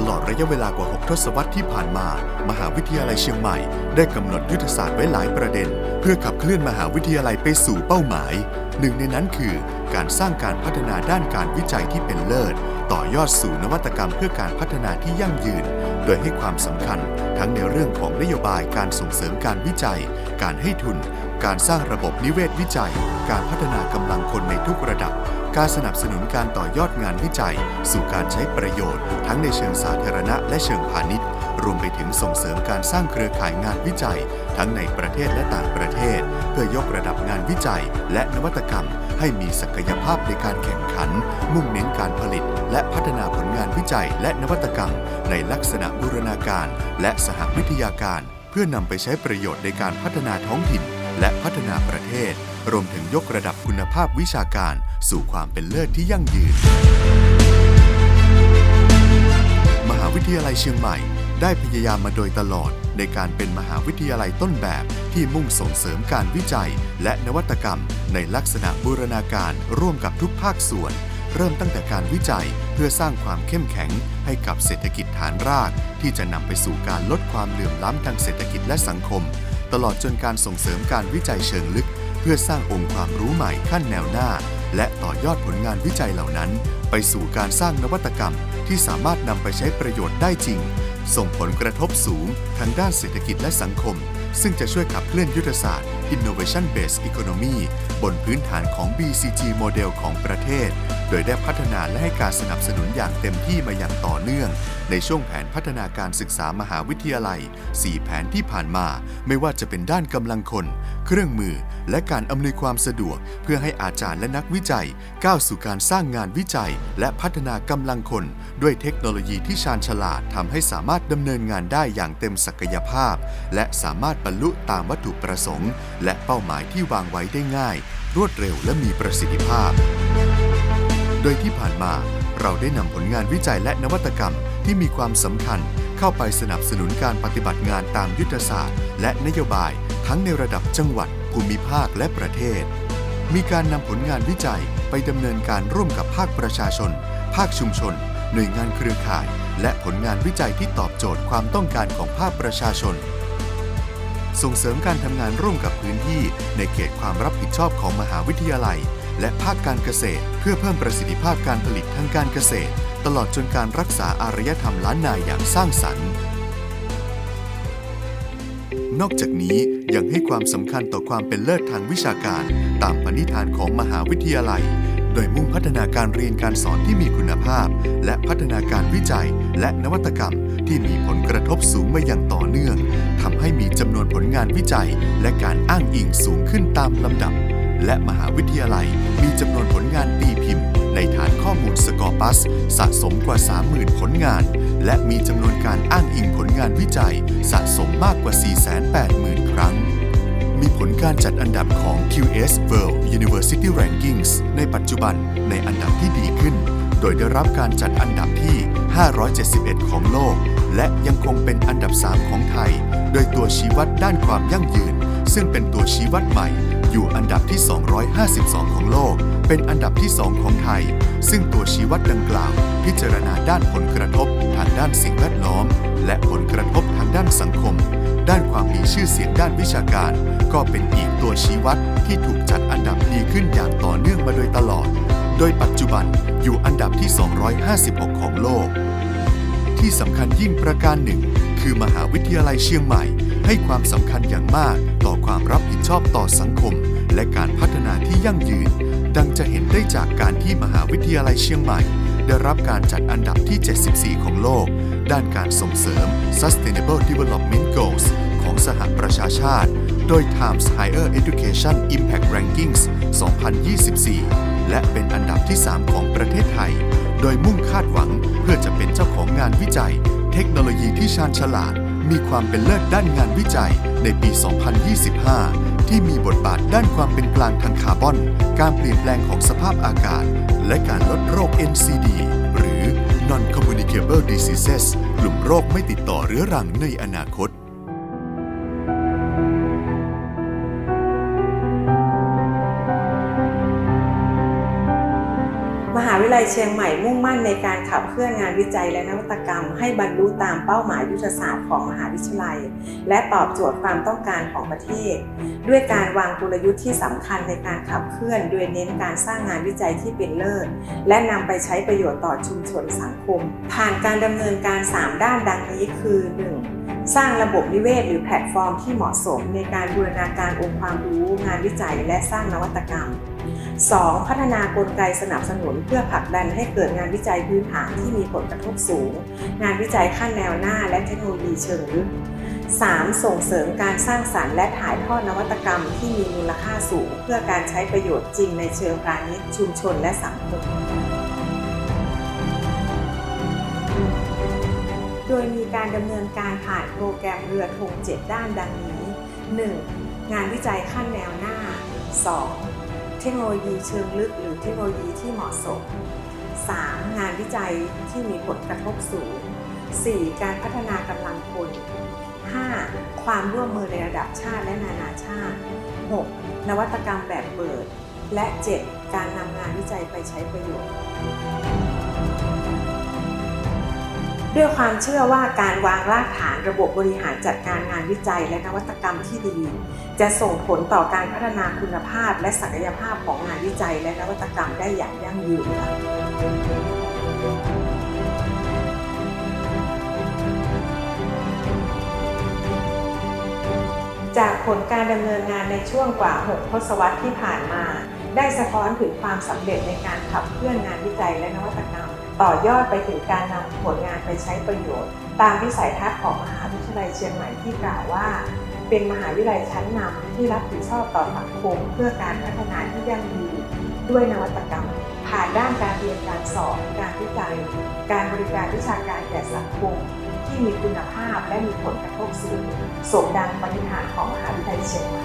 ตลอดระยะเวลากว่า 6 ทศวรรษที่ผ่านมา มหาวิทยาลัยเชียงใหม่ ได้กำหนดยุทธศาสตร์ไว้หลายประเด็น เพื่อขับเคลื่อนมหาวิทยาลัยไปสู่เป้าหมาย หนึ่งในนั้นคือ การสร้างการพัฒนาด้านการวิจัยที่เป็นเลิศ ต่อยอดสู่นวัตกรรมเพื่อการพัฒนาที่ยั่งยืน โดยให้ความสำคัญ ทั้งในเรื่องของนโยบายการส่งเสริมการวิจัย การให้ทุน การสร้างระบบนิเวศวิจัย การพัฒนากำลังคนในทุกระดับ การสนับสนุนการต่อยอดงานวิจัย สู่การใช้ประโยชน์ ทั้งในเชิงสาธารณะและเชิงพาณิชย์ รวมไปถึงส่งเสริมการสร้างเครือข่ายงานวิจัย ทั้งในประเทศและต่างประเทศ เพื่อยกระดับงานวิจัย และนวัตกรรม ให้มีศักยภาพในการแข่งขัน มุ่งเน้นการผลิต และพัฒนาผลงานวิจัย และนวัตกรรม ในลักษณะบูรณาการ และสหวิทยาการ เพื่อนำไปใช้ประโยชน์ในการพัฒนาท้องถิ่น และพัฒนาประเทศ รวมถึงยกระดับคุณภาพวิชาการสู่ความเป็นเลิศที่ยั่งยืน มหาวิทยาลัยเชียงใหม่ ได้พยายามมาโดยตลอด ในการเป็นมหาวิทยาลัยต้นแบบที่มุ่งส่งเสริมการวิจัย และนวัตกรรม ในลักษณะบูรณาการร่วมกับทุกภาคส่วน เริ่มตั้งแต่การวิจัยเพื่อสร้างความเข้มแข็งให้กับเศรษฐกิจฐานราก ที่จะนำไปสู่การลดความเหลื่อมล้ำทางเศรษฐกิจและสังคม ตลอดจนการส่งเสริมการวิจัยเชิงลึก เพื่อสร้างองค์ความรู้ใหม่ขั้นแนวหน้า และต่อยอดผลงานวิจัยเหล่านั้น ไปสู่การสร้างนวัตกรรม ที่สามารถนำไปใช้ประโยชน์ได้จริง ส่งผลกระทบสูงทางด้านเศรษฐกิจและสังคม ซึ่งจะช่วยขับเคลื่อนยุทธศาสตร์ Innovation Based Economy บนพื้นฐานของ BCG โมเดลของประเทศ โดยได้พัฒนาและให้การสนับสนุนอย่างเต็มที่มาอย่างต่อเนื่อง ในช่วงแผนพัฒนาการศึกษามหาวิทยาลัย 4 แผนที่ผ่านมา ไม่ว่าจะเป็นด้านกำลังคน เครื่องมือ และการอำนวยความสะดวก เพื่อให้อาจารย์และนักวิจัย ก้าวสู่การสร้างงานวิจัย และพัฒนากำลังคน ด้วยเทคโนโลยีที่ชาญฉลาดทำให้สามารถดำเนินงานได้อย่างเต็มศักยภาพ และสามารถบรรลุตามวัตถุประสงค์ และเป้าหมายที่วางไว้ได้ง่าย รวดเร็วและมีประสิทธิภาพ โดยที่ผ่านมา เราได้นำผลงานวิจัยและนวัตกรรมที่มีความสำคัญเข้าไปสนับสนุนการปฏิบัติงานตามยุทธศาสตร์ และนโยบาย ทั้งในระดับจังหวัด ภูมิภาคและประเทศ มีการนำผลงานวิจัยไปดำเนินการร่วมกับภาคประชาชน ภาคชุมชน หน่วยงานเครือข่าย และผลงานวิจัยที่ตอบโจทย์ความต้องการของภาคประชาชน ส่งเสริมการทำงานร่วมกับพื้นที่ในเขตความรับผิดชอบของมหาวิทยาลัย และภาคการเกษตร เพื่อเพิ่มประสิทธิภาพการผลิตทางการเกษตร ตลอดจนการรักษาอารยธรรมล้านนาอย่างสร้างสรรค์ นอกจากนี้ยังให้ความสำคัญต่อความเป็นเลิศทางวิชาการ ตามปณิธานของมหาวิทยาลัย โดยมุ่งพัฒนาการเรียนการสอนที่มีคุณภาพ และพัฒนาการวิจัย และนวัตกรรมที่มีผลกระทบสูงมาอย่างต่อเนื่องทำให้มีจำนวนผลงานวิจัย และการอ้างอิงสูงขึ้นตามลำดับ และมหาวิทยาลัยมีจำนวนผลงานตีพิมพ์ ในฐานข้อมูลสกอร์ปัส สะสมกว่า 30,000 ผลงาน และมีจำนวนการอ้างอิงผลงานวิจัย สะสมมากกว่า 480,000 ครั้ง มีผลการจัดอันดับของ QS World University Rankings ในปัจจุบันในอันดับที่ดีขึ้น โดยได้รับการจัดอันดับที่ 571 ของโลก และยังคงเป็นอันดับ 3 ของไทย โดยตัวชี้วัดด้านความยั่งยืน ซึ่งเป็นตัวชี้วัดใหม่ อยู่อันดับที่ 252 ของโลก เป็นอันดับที่ 2 ของไทย ซึ่งตัวชี้วัดดังกล่าว พิจารณาด้านผลกระทบทางด้านสิ่งแวดล้อม และผลกระทบทางด้านสังคม ด้านความมีชื่อเสียงด้านวิชาการ ก็เป็นอีกตัวชี้วัดที่ถูกจัดอันดับดีขึ้นอย่างต่อเนื่องมาโดยตลอด โดยปัจจุบันอยู่อันดับที่ 256 ของโลก ที่สำคัญยิ่งประการหนึ่ง คือมหาวิทยาลัยเชียงใหม่ ให้ความสำคัญอย่างมากต่อความรับผิดชอบต่อสังคม และการพัฒนาที่ยั่งยืน ดังจะเห็นได้จากการที่มหาวิทยาลัยเชียงใหม่ ได้รับการจัดอันดับที่ 74 ของโลก ด้านการส่งเสริม Sustainable Development Goals ของสหประชาชาติ โดย Times Higher Education Impact Rankings 2024 และเป็นอันดับที่ 3 ของประเทศไทย โดยมุ่งคาดหวังเพื่อจะเป็นเจ้าของงานวิจัย เทคโนโลยีที่ชาญฉลาด มีความเป็นเลิศด้านงานวิจัยในปี 2025 ที่มีบทบาทด้านความเป็นกลางทางคาร์บอน การเปลี่ยนแปลงของสภาพอากาศ และการลดโรค NCD หรือ Non-Communicable Diseases กลุ่มโรคไม่ติดต่อเรื้อรังในอนาคต วิทยาลัยเชียงใหม่มุ่งมั่นในการขับเคลื่อนงานวิจัยและนวัตกรรม ให้บรรลุตามเป้าหมายยุทธศาสตร์ของมหาวิทยาลัย และตอบโจทย์ความต้องการของประเทศ ด้วยการวางกลยุทธ์ที่สำคัญในการขับเคลื่อน โดยเน้นการสร้างงานวิจัยที่เป็นเลิศและนำไปใช้ประโยชน์ต่อชุมชนสังคม ผ่านการดำเนินการ 3 ด้านดังนี้คือ 1. สร้างระบบนิเวศหรือแพลตฟอร์มที่เหมาะสมในการบูรณาการองค์ความรู้ งานวิจัย และสร้างนวัตกรรม 2. พัฒนากลไกสนับสนุนเพื่อผลักดันให้เกิดงานวิจัยพื้นฐานที่มีผลกระทบสูง งานวิจัยขั้นแนวหน้าและเทคโนโลยีเชิงลึก 3. ส่งเสริมการสร้างสรรค์และถ่ายทอดนวัตกรรมที่มีมูลค่าสูง เพื่อการใช้ประโยชน์จริงในเชิงพาณิชย์ชุมชนและสังคมโดยมีการดำเนินการผ่านโปรแกรมเรือธง7ด้านดังนี้ 1. งานวิจัยขั้นแนวหน้า 2. เทคโนโลยีเชิงลึกหรือเทคโนโลยีที่เหมาะสม 3. งานวิจัยที่มีผลกระทบสูง 4. การพัฒนากำลังคน 5. ความร่วมมือในระดับชาติและนานาชาติ 6. นวัตกรรมแบบเปิด และ 7. การนำงานวิจัยไปใช้ประโยชน์ ด้วยความเชื่อว่าการวางรากฐานระบบบริหารจัดการงานวิจัยและนวัตกรรมที่ดี จะส่งผลต่อการพัฒนาคุณภาพ และศักยภาพของงานวิจัย และนวัตกรรมได้อย่างยั่งยืนค่ะจากผลการดำเนินงานในช่วงกว่า 6 ทศวรรษที่ผ่านมา ได้สะท้อนถึงความสำเร็จในการขับเคลื่อนงานวิจัยและนวัตกรรม ต่อยอดไปถึงการนำผลงานไปใช้ประโยชน์ ตามวิสัยทัศน์ของมหาวิทยาลัยเชียงใหม่ที่กล่าวว่า เป็นมหาวิทยาลัยชั้นนำที่รับผิดชอบต่อสังคมเพื่อการพัฒนาที่ยั่งยืนด้วยนวัตกรรม ผ่านด้านการเรียนการสอนการวิจัย การบริการวิชาการแก่สังคมที่มีคุณภาพและมีผลกระทบสูงสมดังปณิธานของมหาวิทยาลัยเชียงใหม่